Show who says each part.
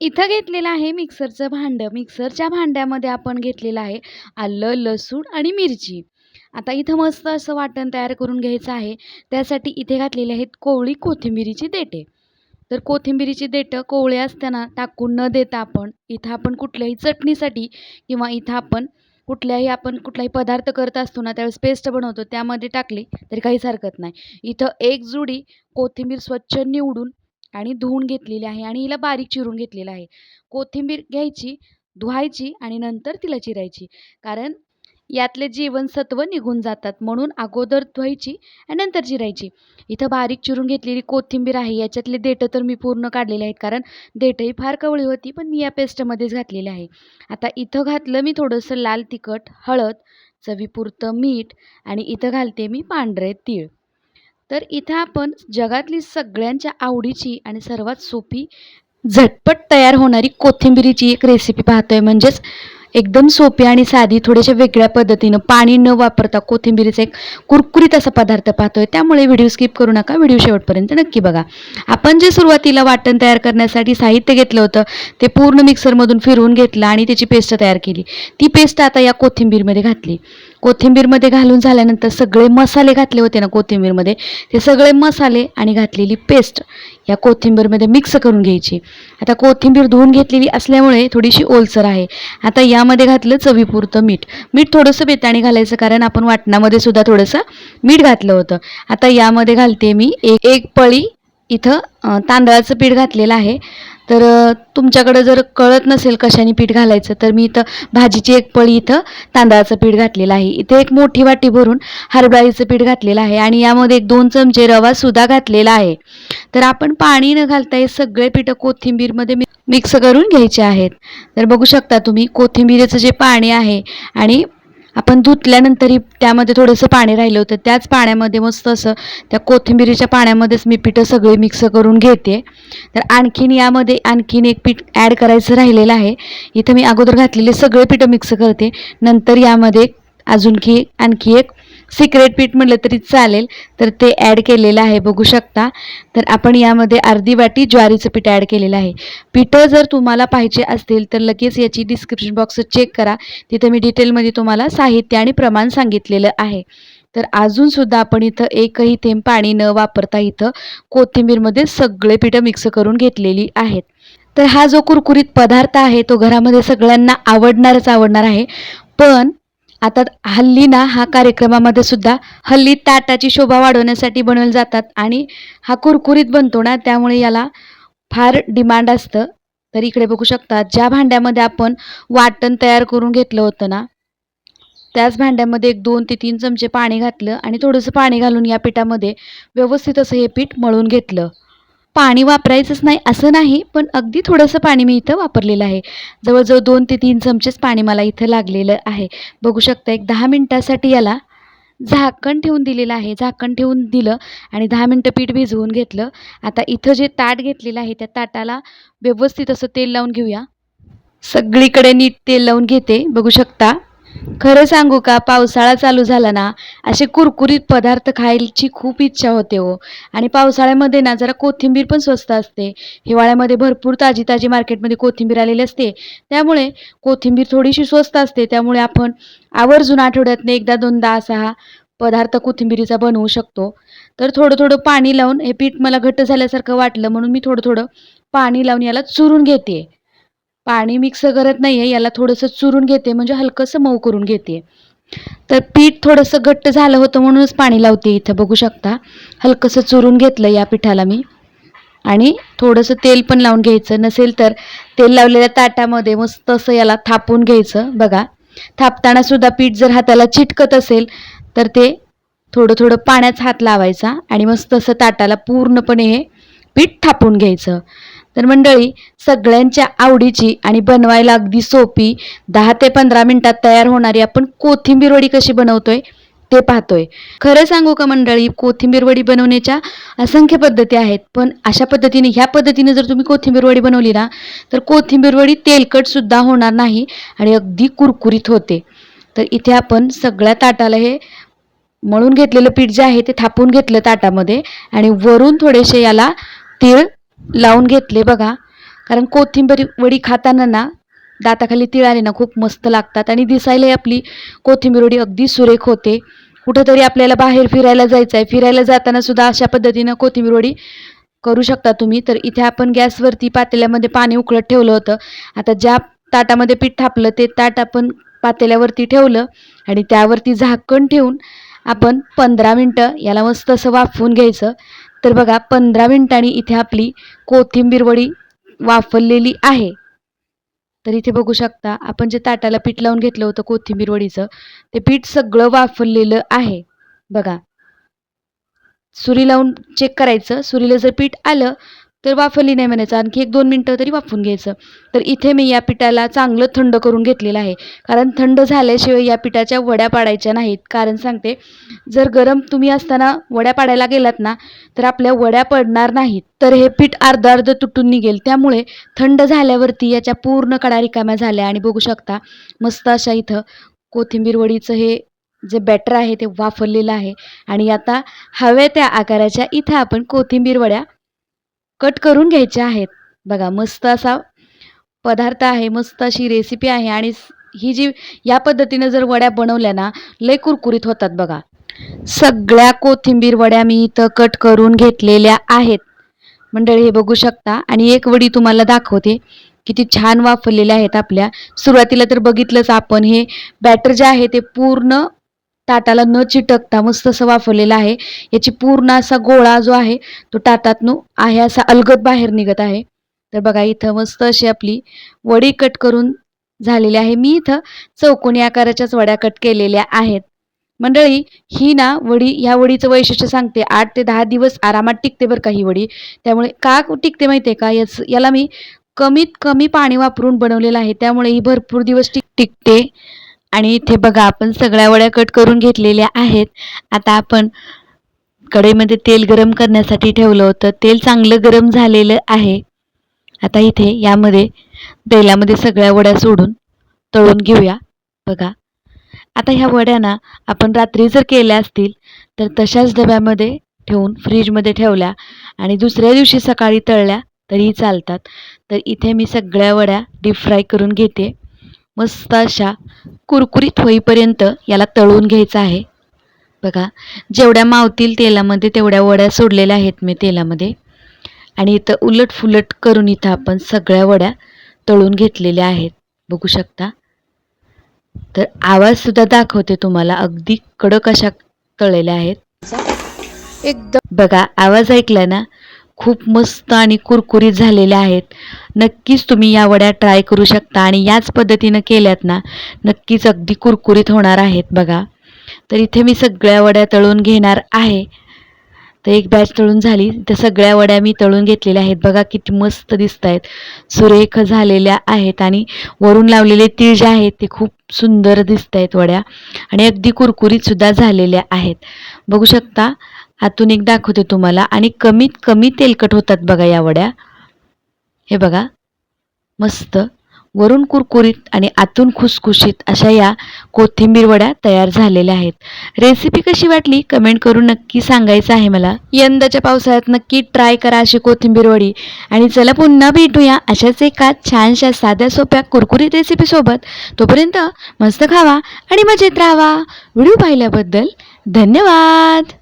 Speaker 1: इथं घेतलेलं आहे मिक्सरचं भांडं. मिक्सरच्या भांड्यामध्ये आपण घेतलेलं आहे आलं लसूण आणि मिरची. आता इथं मस्त असं वाटण तयार करून घ्यायचं आहे. त्यासाठी इथे घातलेले आहेत कोवळी कोथिंबिरीची देठे. तर कोथिंबिरीची देठं कोवळी असताना टाकून न देता आपण इथं आपण कुठल्याही चटणीसाठी किंवा इथं आपण कुठल्याही आपण कुठलाही पदार्थ करत असतो ना त्यावेळेस पेस्ट बनवतो त्यामध्ये टाकली तरी काहीच हरकत नाही. इथं एक जुडी कोथिंबीर स्वच्छ निवडून आणि धुवून घेतलेली आहे आणि हिला बारीक चिरून घेतलेलं आहे. कोथिंबीर घ्यायची धुवायची आणि नंतर तिला चिरायची. कारण यातले जीवनसत्व निघून जातात म्हणून अगोदर धुवायची आणि नंतर चिरायची. इथं बारीक चिरून घेतलेली कोथिंबीर आहे याच्यातले देठं तर मी पूर्ण काढलेले आहेत कारण देठंही फार कवळी होती पण मी या पेस्टमध्येच घातलेली आहे. आता इथं घातलं मी थोडंसं लाल तिखट हळद चवीपुरतं मीठ आणि इथं घालते मी पांढरे तीळ. तर इथं आपण जगातली सगळ्यांच्या आवडीची आणि सर्वात सोपी झटपट तयार होणारी कोथिंबिरीची एक रेसिपी पाहतोय. म्हणजेच एकदम सोपी आणि साधी थोड्याशा वेगळ्या पद्धतीनं पाणी न वापरता कोथिंबिरीचा एक कुरकुरीत असा पदार्थ पाहतोय. त्यामुळे व्हिडिओ स्किप करू नका व्हिडिओ शेवटपर्यंत नक्की बघा. आपण जे सुरुवातीला वाटण तयार करण्यासाठी साहित्य घेतलं होतं ते पूर्ण मिक्सरमधून फिरवून घेतलं आणि त्याची पेस्ट तयार केली. ती पेस्ट आता या कोथिंबीरमध्ये घातली. कोथिंबीरमध्ये घालून झाल्यानंतर सगळे मसाले घातले होते ना कोथिंबीरमध्ये ते सगळे मसाले आणि घातलेली पेस्ट या कोथिंबीरमध्ये मिक्स करून घ्यायची. आता कोथिंबीर धुवून घेतलेली असल्यामुळे थोडीशी ओलसर आहे. आता यामध्ये घातलं चवीपुरतं मीठ. मीठ थोडंसं बेताणी घालायचं कारण आपण वाटणामध्ये सुद्धा थोडंसं मीठ घातलं होतं. आता यामध्ये घालते मी एक एक पळी. इथं तांदळाचं पीठ घातलेलं आहे. तर तुमच्याकडं जर कळत नसेल कशाने पीठ घालायचं तर मी इथं भाजीची एक पळी इथं तांदळाचं पीठ घातलेलं आहे. इथे एक मोठी वाटी भरून हरभऱ्याचं पीठ घातलेलं आहे आणि यामध्ये एक दोन चमचे रवासुद्धा घातलेला आहे. तर आपण पाणी न घालता हे सगळे पीठं कोथिंबीरमध्ये मिक्स करून घ्यायचे आहेत. तर बघू शकता तुम्ही कोथिंबीरीचं जे पाणी आहे आणि आपण धुतल्यानंतरही त्यामध्ये थोडंसं पाणी राहिलं होतं. त्याच पाण्यामध्ये मस्त असं त्या कोथिंबीरीच्या पाण्यामध्येच मी पिठं सगळे मिक्स करून घेते. तर आणखीन यामध्ये आणखीन एक पीठ ॲड करायचं राहिलेलं आहे. इथं मी अगोदर घातलेले सगळे पिठं मिक्स करते. नंतर यामध्ये अजूनखी आणखी एक सिक्रेट पीठ म्हटलं तरी चालेल. तर ते ॲड केलेलं आहे बघू शकता. तर आपण यामध्ये अर्धी वाटी ज्वारीचं पीठ ॲड केलेलं आहे. पिठं जर तुम्हाला पाहिजे असतील तर लगेच याची डिस्क्रिप्शन बॉक्स चेक करा. तिथे मी डिटेलमध्ये तुम्हाला साहित्य आणि प्रमाण सांगितलेलं आहे. तर अजूनसुद्धा आपण इथं एकही थेंब पाणी न वापरता इथं कोथिंबीरमध्ये सगळे पिठं मिक्स करून घेतलेली आहेत. तर हा जो कुरकुरीत पदार्थ आहे तो घरामध्ये सगळ्यांना आवडणारच आवडणार आहे. पण आता हल्ली ना हा कार्यक्रमामध्ये सुद्धा हल्ली ताटाची शोभा वाढवण्यासाठी बनवले जातात आणि हा कुरकुरीत बनतो ना त्यामुळे याला फार डिमांड असतं. तर इकडे बघू शकता ज्या भांड्यामध्ये आपण वाटण तयार करून घेतलं होतं ना त्याच भांड्यामध्ये एक दोन ते तीन चमचे पाणी घातलं आणि थोडंसं पाणी घालून या पिठामध्ये व्यवस्थित असं हे पीठ मळून घेतलं. पाणी वापरायचंच नाही असं नाही पण अगदी थोडंसं पाणी मी इथं वापरलेलं आहे. जवळजवळ दोन ते तीन चमचेच पाणी मला इथं लागलेलं आहे. बघू शकता एक दहा मिनटासाठी याला झाकण ठेवून दिलेलं आहे. झाकण ठेवून दिलं आणि दहा मिनटं पीठ भिजवून घेतलं. आता इथं जे ताट घेतलेलं आहे त्या ताटाला व्यवस्थित असं तेल लावून घेऊया. सगळीकडे नीट तेल लावून घेते. बघू शकता. खरं सांगू का पावसाळा चालू झाला ना असे कुरकुरीत पदार्थ खायची खूप इच्छा होते हो. आणि पावसाळ्यामध्ये ना जरा कोथिंबीर पण स्वस्त असते. हिवाळ्यामध्ये भरपूर ताजी ताजी मार्केटमध्ये कोथिंबीर आलेली असते. त्यामुळे कोथिंबीर थोडीशी स्वस्त असते. त्यामुळे आपण आवर्जून आठवड्यातनं एकदा दोनदा असा हा पदार्थ कोथिंबीरीचा बनवू शकतो. तर थोडं थोडं पाणी लावून हे पीठ मला घट्ट झाल्यासारखं वाटलं म्हणून मी थोडं थोडं पाणी लावून याला चुरून घेते. पाणी मिक्स करत नाही आहे याला थोडंसं चुरून घेते म्हणजे हलकंसं मऊ करून घेते. तर पीठ थोडंसं घट्ट झालं होतं म्हणूनच पाणी लावते इथं बघू शकता. हलकंसं चुरून घेतलं या पिठाला मी. आणि थोडंसं तेल पण लावून घ्यायचं नसेल तर तेल लावलेल्या ताटामध्ये मस्त असं याला थापून घ्यायचं बघा. थापताना सुद्धा पीठ जर हाताला चिटकत असेल तर ते थोडं थोडं पाण्यात हात लावायचा आणि मस्त असं ताटाला पूर्णपणे हे पीठ थापून घ्यायचं. तर मंडळी सगळ्यांच्या आवडीची आणि बनवायला अगदी सोपी दहा ते पंधरा मिनटात तयार होणारी आपण कोथिंबीर वडी कशी बनवतोय ते पाहतोय. खरं सांगू का मंडळी कोथिंबीर वडी बनवण्याच्या असंख्य पद्धती आहेत पण अशा पद्धतीने ह्या पद्धतीने जर तुम्ही कोथिंबीर वडी बनवली ना तर कोथिंबीर वडी तेलकटसुद्धा होणार नाही आणि अगदी कुरकुरीत होते. तर इथे आपण सगळ्या ताटाला हे मळून घेतलेलं पीठ जे आहे ते थापून घेतलं ताटामध्ये आणि वरून थोडेसे याला तीळ लावून घेतले बघा. कारण कोथिंबीर वडी खाताना ना दाताखाली तीळ आले ना खूप मस्त लागतात. आणि दिसायलाही आपली कोथिंबीर वडी अगदी सुरेख होते. कुठंतरी आपल्याला बाहेर फिरायला जायचं आहे फिरायला जाताना सुद्धा अशा पद्धतीनं कोथिंबीर वडी करू शकता तुम्ही. तर इथे आपण गॅसवरती पातेल्यामध्ये पाणी उकळत ठेवलं होतं. आता ज्या ताटामध्ये पीठ थापलं ते ताट आपण पातेल्यावरती ठेवलं. आणि त्यावरती झाकण ठेवून आपण पंधरा मिनटं याला मस्त असं वाफवून घ्यायचं. तर बघा पंधरा मिनिटांनी इथे आपली कोथिंबीर वडी वाफरलेली आहे. तर इथे बघू शकता आपण जे ताटाला पीठ लावून घेतलं होतं कोथिंबीर वडीचं ते पीठ सगळं वाफरलेलं आहे. बघा. सुरी लावून चेक करायचं. सुरीला जर पीठ आलं तर वाफवली नाही म्हणायचं. आणखी एक दोन मिनटं तरी वाफवून घ्यायचं. तर इथे मी या पिठाला चांगलं थंड करून घेतलेलं आहे. कारण थंड झाल्याशिवाय या पिठाच्या वड्या पाडायच्या नाहीत. कारण सांगते जर गरम तुम्ही असताना वड्या पाडायला गेलात ना तर आपल्या वड्या पडणार नाहीत. तर हे पीठ अर्ध अर्ध तुटून निघेल. त्यामुळे थंड झाल्यावरती याच्या पूर्ण कडा रिकाम्या झाल्या. आणि बघू शकता मस्त अशा इथं कोथिंबीर वडीचं हे जे बॅटर आहे ते वाफरलेलं आहे. आणि आता हव्या त्या आकाराच्या इथं आपण कोथिंबीर वड्या कट करून घ्यायचे आहेत. बघा मस्त असा पदार्थ आहे मस्त अशी रेसिपी आहे आणि ही जी या पद्धतीनं जर वड्या बनवल्या ना लय कुरकुरीत होतात बघा. सगळ्या कोथिंबीर वड्या मी इथं कट करून घेतलेल्या आहेत. मंडळी हे बघू शकता. आणि एक वडी तुम्हाला दाखवते किती छान वाफरलेल्या आहेत आपल्या. सुरुवातीला तर बघितलंच आपण हे बॅटर जे आहे ते पूर्ण ताटाला न चिटकता मस्त असं वाफवलेलं आहे. याची पूर्ण असा गोळा जो आहे तो ताटातनं आहे असा अलगद बाहेर निघत आहे. तर बघा इथं मस्त अशी आपली वडी कट करून झालेली आहे. मी इथं चौकोनी आकाराच्याच वड्या कट केलेल्या आहेत. मंडळी ही ना वडी ह्या वडीचं वैशिष्ट्य सांगते. आठ ते दहा दिवस आरामात टिकते बरं का ही वडी. त्यामुळे का टिकते माहिती आहे का? याच याला मी कमीत कमी पाणी वापरून बनवलेलं आहे. त्यामुळे ही भरपूर दिवस टिक टिकते. आणि इथे बघा आपण सगळ्या वड्या कट करून घेतलेल्या आहेत. आता आपण कढईमध्ये तेल गरम करण्यासाठी ठेवलं होतं. तेल चांगलं गरम झालेलं आहे. आता इथे यामध्ये तेलामध्ये सगळ्या वड्या सोडून तळून घेऊया. बघा. आता ह्या वड्या ना आपण रात्री जर केल्या असतील तर तशाच डब्यामध्ये ठेवून फ्रीजमध्ये ठेवल्या. आणि दुसऱ्या दिवशी सकाळी तळल्या तरीही चालतात. तर इथे मी सगळ्या वड्या डीप फ्राय करून घेते. मस्त अशा कुरकुरीत होईपर्यंत याला तळून घ्यायचं आहे. बघा जेवढ्या मावतील तेलामध्ये तेवढ्या वड्या सोडलेल्या आहेत मी तेलामध्ये. आणि इथं उलट फुलट करून इथं आपण सगळ्या वड्या तळून घेतलेल्या आहेत. बघू शकता? तर आवाजसुद्धा दाखवते तुम्हाला अगदी कडक अशा तळलेल्या आहेत.
Speaker 2: एकदम.
Speaker 1: बघा आवाज ऐकला ना? खूप मस्त आणि कुरकुरीत झालेल्या आहेत. नक्कीच तुम्ही या वड्या ट्राय करू शकता आणि याच पद्धतीनं केल्यात ना नक्कीच अगदी कुरकुरीत होणार आहेत बघा. तर इथे मी सगळ्या वड्या तळून घेणार आहे. तर एक बॅच तळून झाली. तर सगळ्या वड्या मी तळून घेतलेल्या आहेत. बघा किती मस्त दिसत आहेत सुरेख झालेल्या आहेत आणि वरून लावलेले तीळ जे आहेत ते खूप सुंदर दिसत आहेत वड्या. आणि अगदी कुरकुरीतसुद्धा झालेल्या आहेत. बघू शकता आतून एक दाखवते तुम्हाला. आणि कमीत कमी तेलकट होतात बघा या वड्या. हे बघा. मस्त. वरून कुरकुरीत आणि आतून खुसखुशीत अशा या कोथिंबीर वड्या तयार झालेल्या आहेत. रेसिपी कशी वाटली? कमेंट करून नक्की सांगायचं आहे मला. यंदाच्या पावसाळ्यात नक्की ट्राय करा अशी कोथिंबीर वडी. आणि चला पुन्हा भेटूया अशाच एका छानशा साध्या सोप्या कुरकुरीत रेसिपीसोबत तोपर्यंत मस्त खावा आणि मजेत राहावा. व्हिडिओ पाहिल्याबद्दल धन्यवाद.